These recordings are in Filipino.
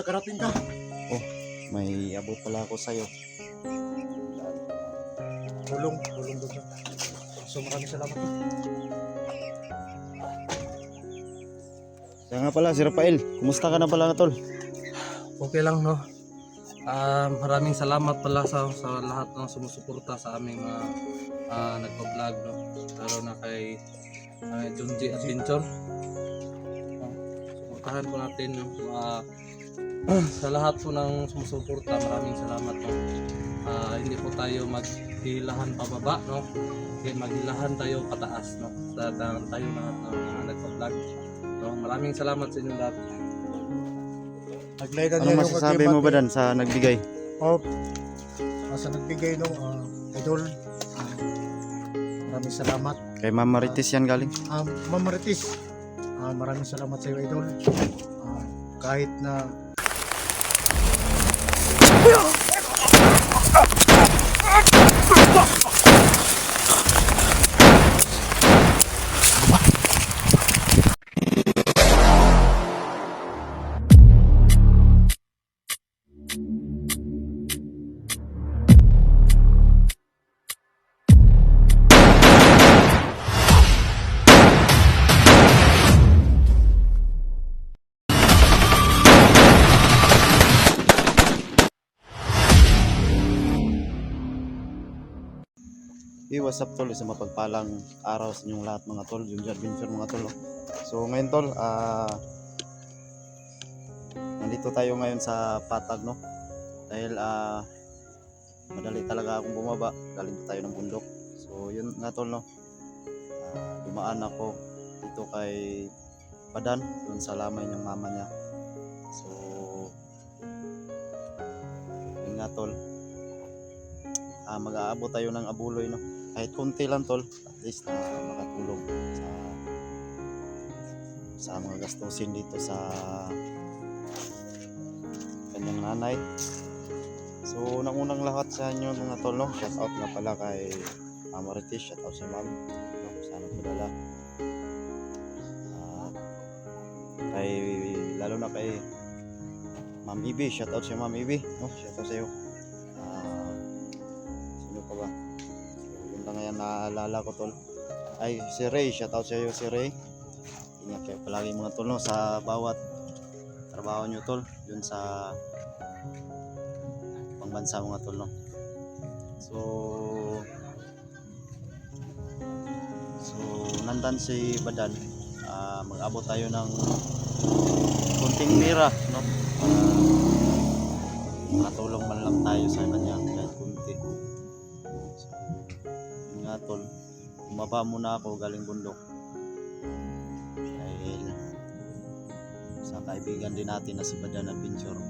nakarating ka. May abot pala ako sa'yo. Tulong, tulong doon ka. So maraming salamat. Kaya nga pala, si Rafael, kumusta ka na pala tol? Okay lang no. Ah, maraming salamat pala sa sa lahat ng sumusuporta sa aming mga uh, nagpa-vlog no. Lalo na kay uh, Junji Adventure. Uh, suportahan po natin no. Ah, sa lahat po ng sumusuporta, maraming salamat no. Ah, hindi po tayo maghilahan pababa no. Kaya maghilahan tayo pataas no. Sa tayo lahat ng mga nagpa-vlog. No, maraming salamat sa inyo lahat. Naglay na Ano masasabi mo ba dan sa nagbigay? Oh, sa nagbigay no, ah, idol. ah, maraming salamat. Kay Ma'am Marites yan galing. Um, Ma'am Marites, ah, maraming salamat sa iyo, idol. Ah, kahit na Hey, what's up tol? Isang mapagpalang araw sa inyong lahat mga tol. Yung adventure mga tol. oh. So ngayon tol, ah nandito tayo ngayon sa Patag no. Dahil ah madali talaga akong bumaba. Galing tayo ng bundok. So yun nga tol no. Ah, dumaan ako dito kay Padan dun sa lamay ng mama niya. So yun nga tol. Ah, mag-aabot tayo ng abuloy no kahit konti lang tol at least na makatulong sa sa mga gastusin dito sa kanyang nanay. So unang unang lahat sa inyo mga tol no? Shout out nga pala kay Mama Ritis shout out si ma'am. No, sana padala at kay lalo na kay Ma'am Ibi shout out si Ma'am Ibi no? Shout out sa iyo Ah, sino pa ba Yun lang yan naalala ko tol. Ay, si Ray, shout out sa iyo si Ray. Ingat kayo palagi mga tol no, sa bawat trabaho nyo tol. Yun sa pangbansa mga tol no. So, so nandan si Badan. Ah, mag-abot tayo ng kunting mira no. Para makatulong man lang tayo sa kanya nga tol, bumaba muna ako galing bundok. Dahil sa kaibigan din natin na si Badan Adventure.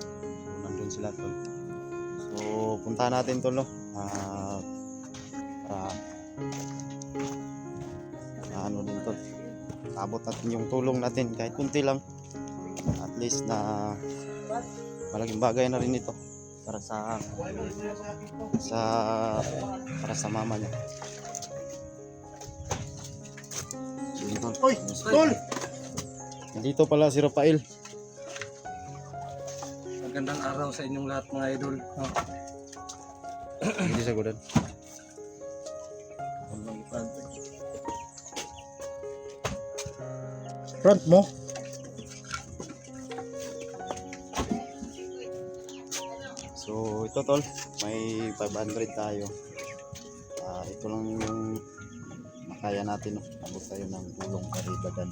So, nandun sila tol. So, puntahan natin tol no. Ah, para para ano din tol. Abot natin yung tulong natin kahit kunti lang. At least na malaking bagay na rin ito para sa sa para sa mama niya. Yun, tol. Oy, tol! Nandito pala si Rafael. Magandang araw sa inyong lahat mga idol. No? Hindi sa gudan. Front mo. So ito tol, may 500 tayo. Ah, ito lang yung makaya natin. No? Abot tayo ng tulong kay Badan.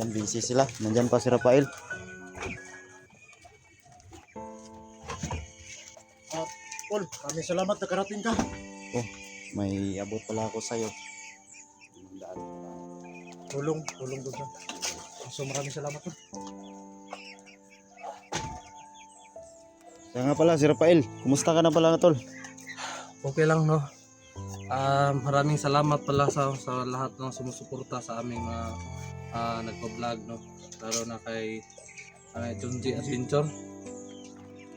Yan, busy sila. Nandyan pa si Rafael. Tol, maraming salamat nakarating ka. May abot pala ako sa'yo. Tulong, tulong doon. So maraming salamat tol. Kaya nga pala si Rafael, kumusta ka na pala tol? Okay lang no. Ah, maraming salamat pala sa sa lahat ng sumusuporta sa aming mga uh, nagpa-vlog no. Lalo na kay uh, Junji Adventure.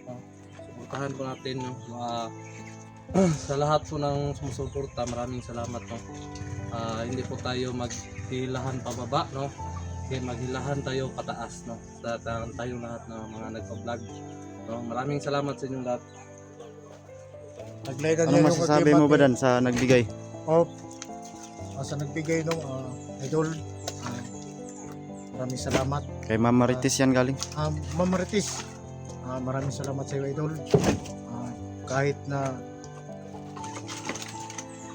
Uh, suportahan po natin no. Ah, sa lahat po ng sumusuporta, maraming salamat no. Ah, hindi po tayo maghilahan pababa no. kay maghilahan tayo pataas no sa ta- tayong lahat ng mga nagpa-vlog. No, maraming salamat sa inyong lahat. Naglay na Anong niya yung masasabi mo ba dan sa nagbigay? Oh, ah, sa nagbigay ng ah, idol. ah, maraming salamat. Kay Ma'am Marites yan galing. Ah, Ma'am Marites, ah, maraming salamat sa iyo, idol. Ah, kahit na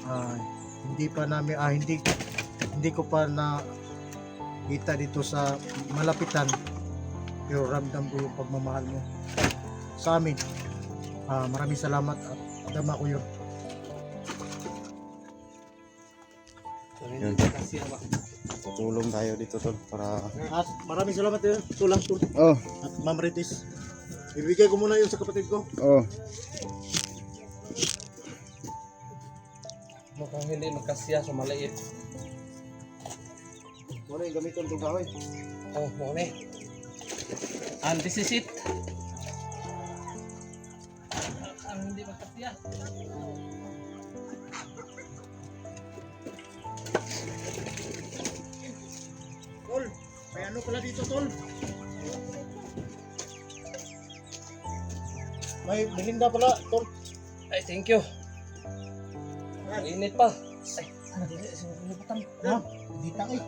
ah, hindi pa namin, ah, hindi, hindi ko pa na kita dito sa malapitan, pero ramdam ko yung pagmamahal mo sa amin. Ah, maraming salamat at dama ko yun. Yun. Tutulong tayo dito tol para At maraming salamat din. Tulang tul. Oh, At Ma'am Ritis. Ibigay ko muna yun sa kapatid ko. oh. Mukhang hindi magkasiya sa maliit. Muna yung gamiton itong kahoy. Oh, muna eh. And this is it. Ang hindi magkasiya. Tol, may ano pala dito, Tol? May melinda pala, Tol. Ay, thank you. Ang init pa. Ay, Ha? Hindi ta eh.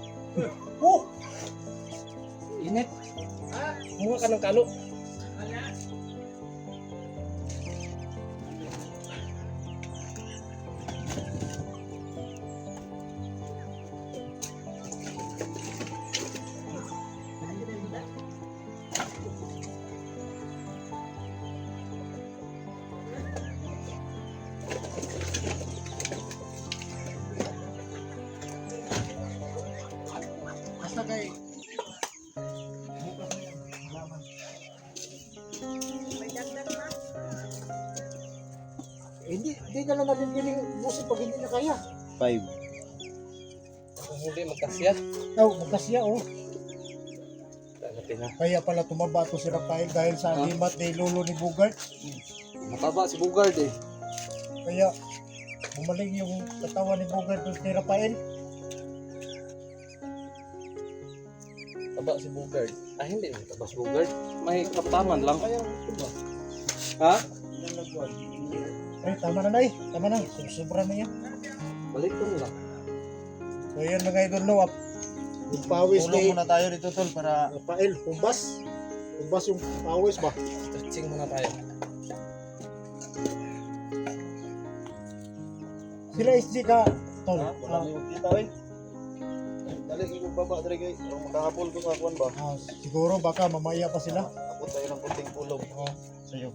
Oh! init. Muha ka ng kalo. Eh, Hindi, hindi na natin piling musik pag hindi na kaya. Five. Kung hindi magkasiya. Oh, magkasya oh. Kaya pala tumaba to si Rafael dahil sa Ah. limat ni Lolo ni Bugart. Mataba si Bugard eh. Kaya bumaling yung katawan ni Bugart doon ni Rafael. Taba si Bugard. Ah, hindi. Taba si Bugard. May kaptaman lang. Ha? Ay, tama na na eh. Tama na. Sobra na yan. Balik ko lang. So yan mga idol no. Yung pawis Tulong ni muna tayo dito tol para Rafael, humbas. Humbas yung pawis ba? Stretching muna tayo. Sila SG ka, Tol. Ha? Wala Ah, na yung kita eh. Dali yung baba dali kay ang makahapol ko sa kuan ba. ah, siguro baka mamaya pa sila. Ako tayo ng kunting tulong. Oh, Sa'yo.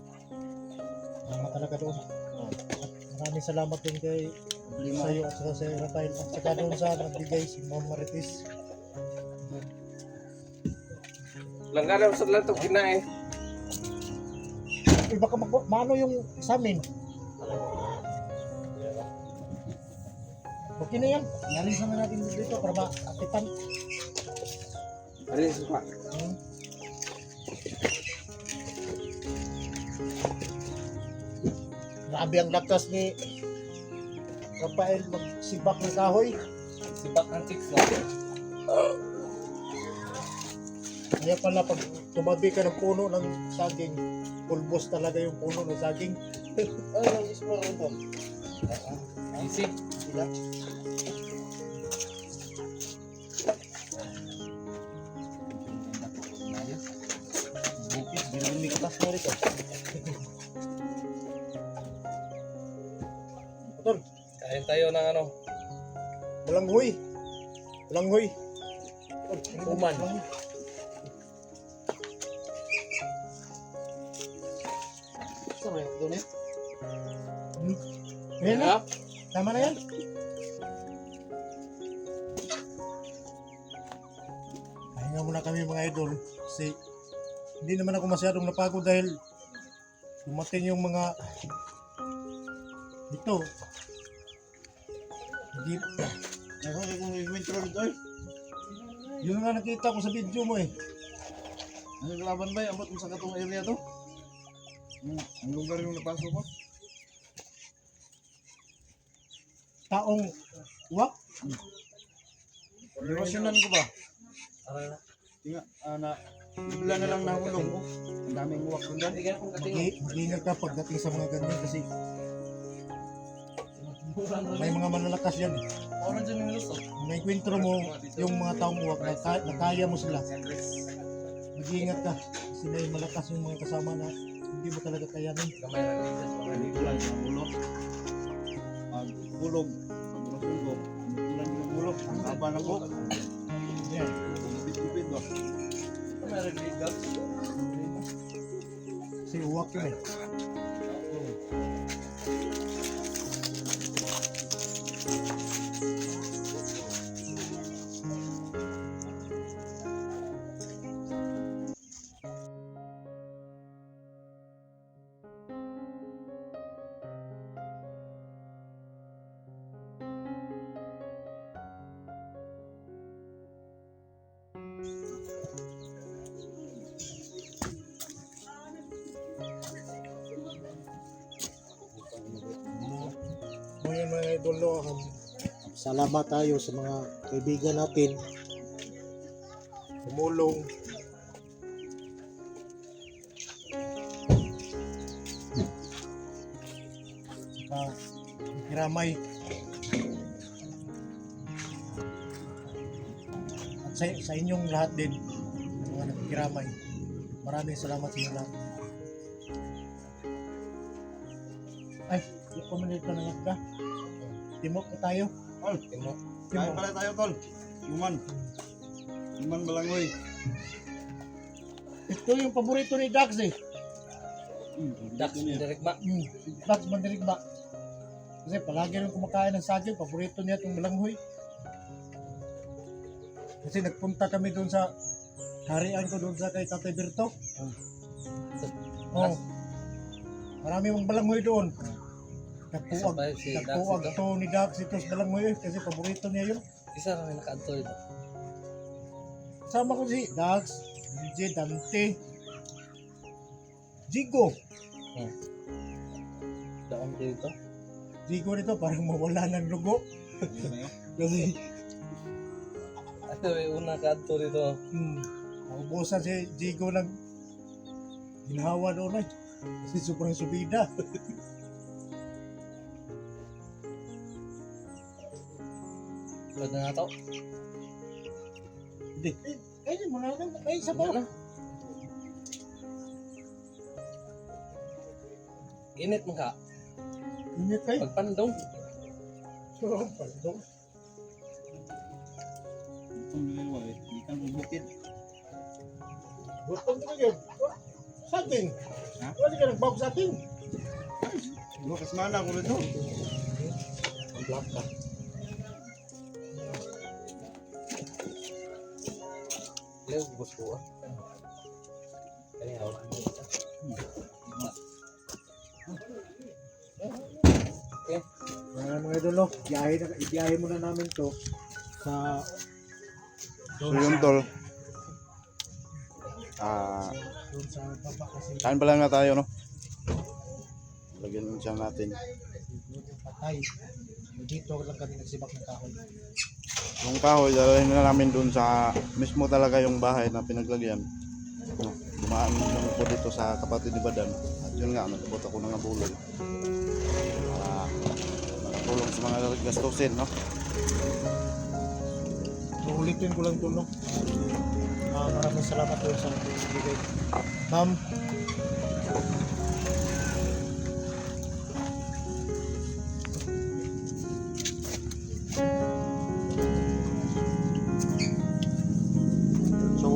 Salamat talaga doon. Maraming salamat din kay sa iyo at saka sa Rafael at saka doon sa nagbigay si Ma'am Marites. Langgaran sa lang itong kinain. Eh baka mag maano yung sa amin. Okay na yan. Nalisan na natin dito para maatipan. Alin suka? Hmm. Grabe ang lakas ni Rafael magsibak ng kahoy. Sibak ng chicks lang. Kaya pala pag tumabi ka ng puno ng saging, pulbos talaga yung puno ng saging. Ay, nag-explore rin tol. Easy. Sila. Bukit, may katas mo rito. Kain tayo ng ano. walang huy. Walang huy. Kuman. Walang huy. Saan ba yung doon eh? Hmm. Ayan na, tama na yan. Pahinga muna kami mga idol kasi hindi naman ako masyadong napagod dahil dumating yung mga dito. Hindi, Ako kung i-intro dito eh. yun nga nakita ko sa video mo eh. Ano yung laban ba? Ambot mo sa katong area to? Hmm, ang lugar yung napasok ko. Taong wak. Divisionan ko ba? Aray na. Tinga, ah, na, bigla na lang nahulong ko. Ang daming uwak doon mag-ingat ka pagdating sa mga ganyan kasi may mga malalakas yan. eh. Oran dyan yung lusot. May kwentro mo yung mga taong uwak na, ka- na kaya mo sila. Mag-iingat ka. Sila yung malakas yung mga kasama na hindi mo talaga kayanin. Kamay na ligas. Dito lang sa ulo. Pag bulog, pag yung ulo. Ang haba na buhok. Yan. Bit-bit ba? Kamay na ligas. Kasi uwak yun eh. Mga idolo, um, salamat tayo sa mga kaibigan natin. Tumulong. Saka, kiramay. At sa, sa inyong lahat din, mga nagkiramay. Maraming salamat sa inyo lahat. Ay, i-comment na lang ka. Timok na tayo. Tol, Timo. kain pala tayo, tol. Yuman. Yuman malangoy. Ito yung paborito ni Dax eh. Dax, direct ba? Mm, Dax Mandirigba. Kasi palagi rin kumakain ng saging. Paborito niya itong malanghoy. Kasi nagpunta kami doon sa harian ko doon sa kay Tatay Berto. Oh. Marami mong balanghoy doon. Nagpuwag, si nagpuwag ito. to ni Dax ito sa balanghoy eh, kasi paborito niya yun. Isa na may nakaanto ito. Sama ko si Dax, DJ Dante, Jigo. Daon dito. Jigo nito parang mawala ng lugo. Kasi Ito yung una kaanto dito. Hmm. Naubusan si Jigo ng ginawa doon ay. Kasi sobrang subida. Pwede na ito. Hindi. Eh, Kaya mo na lang. Ay, isa pa. Wala na. Init mo ka. Init kayo. Pagpandong. Sobrang pandong. Itong niliwa eh. Hindi ka bubukit. Gutom ka yun. Sa atin. Ha? Wala ka nagbawag sa atin. Bukas mana ko rito. Ang black ka. Leo, bus ko ah. Kaya mo ito. Mga mga biyahe, na, ibiyahe muna namin to sa So yun, tol. Ah, doon sa baba kasi kain pa lang na tayo, no? Lagyan mo siya natin. doon yung patay. Dito lang kami nagsibak ng kahoy. Yung kahoy, dalhin na namin dun sa mismo talaga yung bahay na pinaglagyan. No, dumaan lang po dito sa kapatid ni Badan. At yun nga, nagabot ako ng abulol. Para makatulong sa mga gastusin, no? So, ulitin ko lang ito, no? Ah, maraming salamat po sa bigay. Ma'am,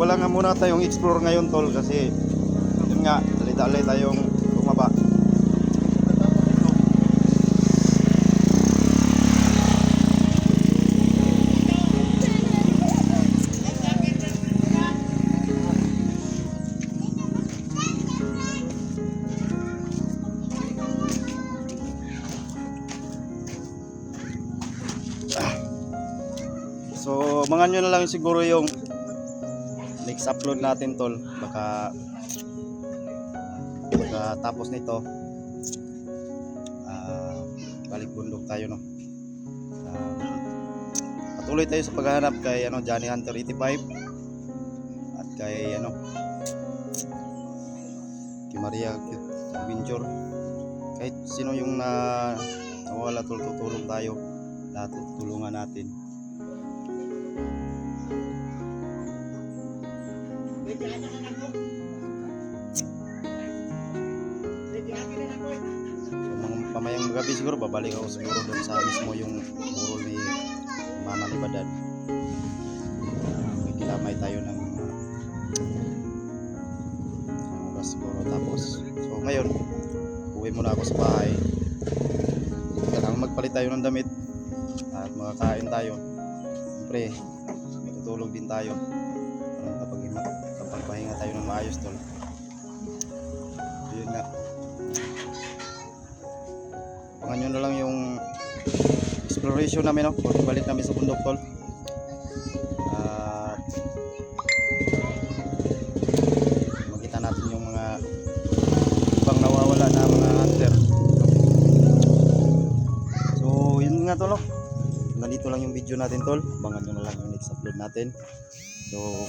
wala nga muna tayong explore ngayon tol kasi yun nga, dali-dali tayong bumaba. So, mga nyo na lang siguro yung next upload natin tol. Baka baka tapos nito ah, balik bundok tayo no. Ah, patuloy tayo sa paghahanap kay ano Johnny Hunter 85 kay ano kay Maria Adventure kahit sino yung na nawala tol tutulong tayo lahat tutulungan natin Pamayang gabi siguro, babalik ako siguro doon sa mismo yung burol ni Mama ni Badad. May kilamay tayo ng oras siguro. Tapos, so ngayon, uwi muna ako sa bahay. Kailangan magpalit tayo ng damit at makakain tayo. Siyempre, may tutulog din tayo. Maayos tol. Yun nga. Abangan nyo na lang yung exploration namin, no? Pagbalik namin sa bundok, tol. At makita natin yung mga ibang nawawala na mga hunter. So, yun nga, tol, no? Nandito lang yung video natin, tol. Abangan nyo na lang yung next upload natin. So,